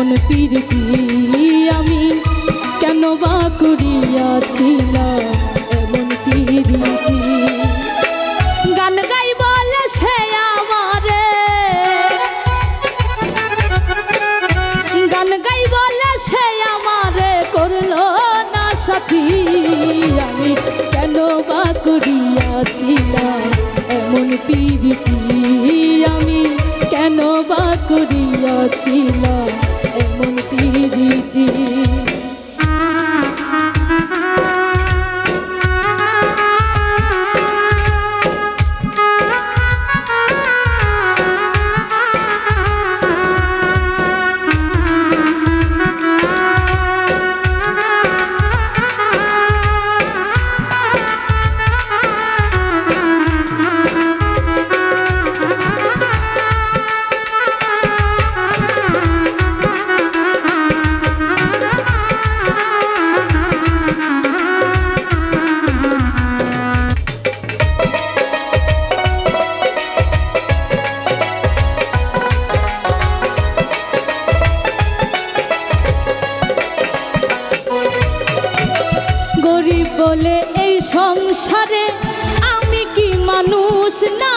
এমন পিরতি আমি? কেন বা করিয়াছিলাম এমন পিরতি গান গাই বলে সে আমারে। গান গাই বলে সে আমারে করল না সাথী। আমি কেন বা করিয়াছিলাম এমন পিরিতি আমি? কেন বা করিয়াছিলাম বলে এই সংসারে আমি কি মানুষ না?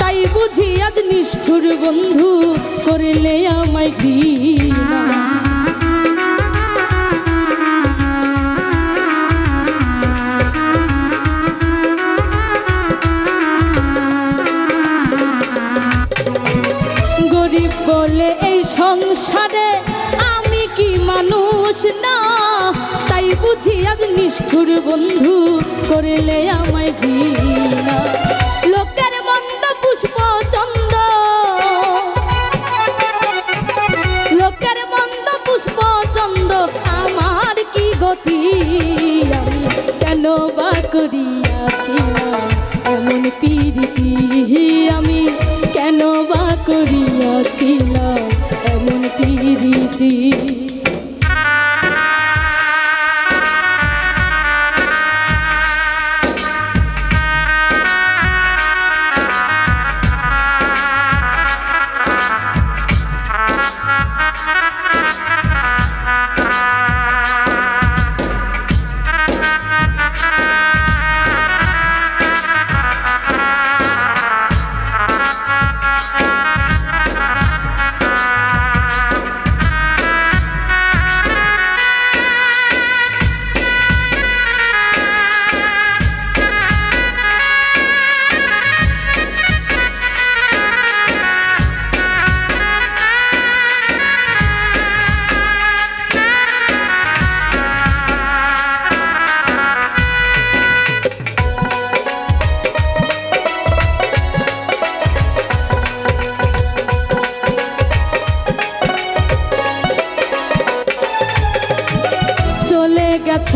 তাই বুঝি আজ নিষ্ঠুর বন্ধু করলে আমায় ঘৃণা বুঝি নিষ্ঠুর বন্ধু করলে আমায় ঘৃণা। লোকের মন্দ পুষ্প চন্দ। লোকের মন্দ পুষ্প চন্দ, আমার কি গতি? আমি কেন বা করিয়াছিলাম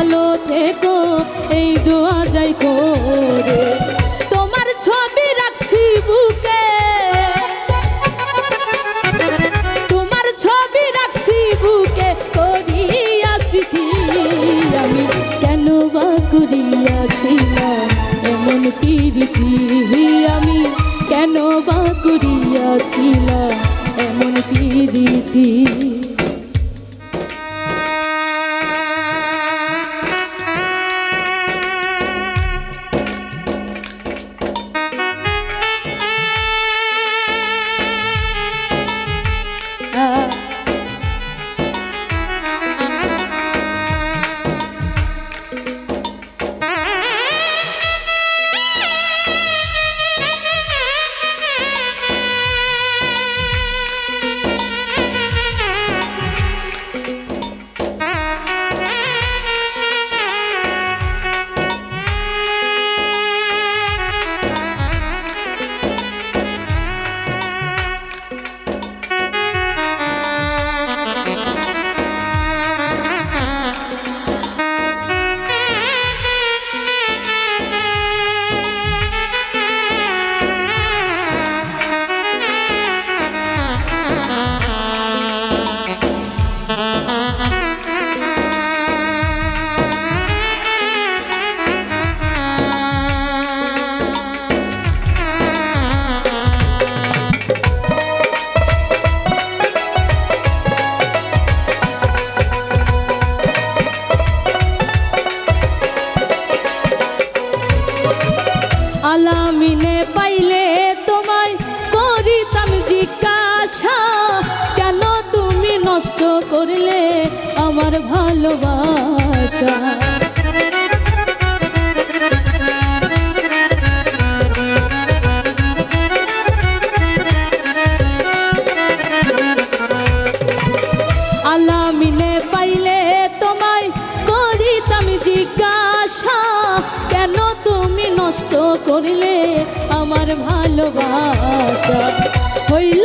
ভালো থেকো, এই দোয়া যাই করে। তোমার ছবি রাখছি বুকে। তোমার ছবি রাখছি বুকে করিয়াছি আমি। কেন বা করিয়াছি না এমন কীর্তি আমি। কেন বা করিয়াছি এমন কীর্তি নষ্ট করলে আমার ভালোবাসা। পাইলে তোমায় কেন তুমি নষ্ট করলে আমার ভালোবাসা? হইল